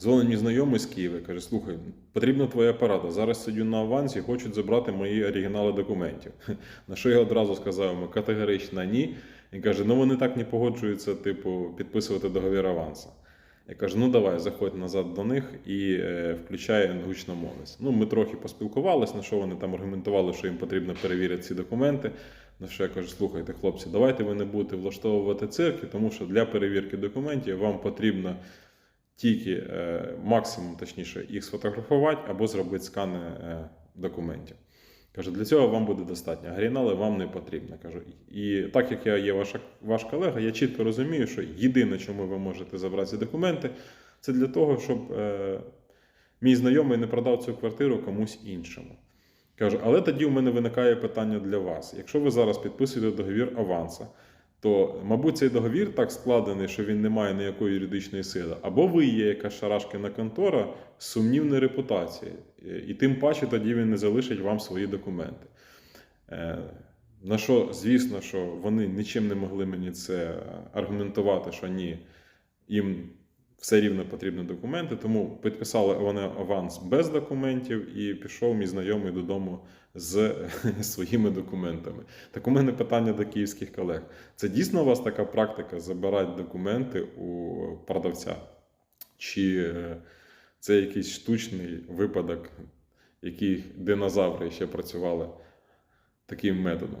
Дзвонить мені знайомий з Києва, каже: слухай, потрібна твоя порада. Зараз сидю на авансі, хочуть забрати мої оригінали документів. На що я одразу сказав йому категорично ні. Він каже: ну вони так не погоджуються, типу, підписувати договір аванса. Я кажу, ну давай, заходь назад до них і е, включай гучномовець. Ну, ми трохи поспілкувалися, на що вони там аргументували, що їм потрібно перевірити ці документи. На що я кажу, слухайте, хлопці, давайте ви не будете влаштовувати цирки, тому що для перевірки документів вам потрібно тільки е, максимум, точніше, їх сфотографувати або зробити скани е, документів. Кажу, для цього вам буде достатньо. Оригінали вам не потрібно. Кажу, і так як я є ваша, ваш колега, я чітко розумію, що єдине, чому ви можете забрати ці документи, це для того, щоб е, мій знайомий не продав цю квартиру комусь іншому. Кажу, але тоді у мене виникає питання для вас. Якщо ви зараз підписуєте договір аванса, то, мабуть, цей договір так складений, що він не має ніякої юридичної сили, або ви є якась шарашкина контора з сумнівною репутацією, і тим паче тоді він не залишить вам свої документи. Е, На що, звісно, що вони нічим не могли мені це аргументувати, що ні, їм все рівно потрібні документи, тому підписали вони аванс без документів і пішов мій знайомий додому з своїми документами. Так у мене питання до київських колег. Це дійсно у вас така практика забирати документи у продавця? Чи е, це якийсь штучний випадок, який динозаври ще працювали таким методом?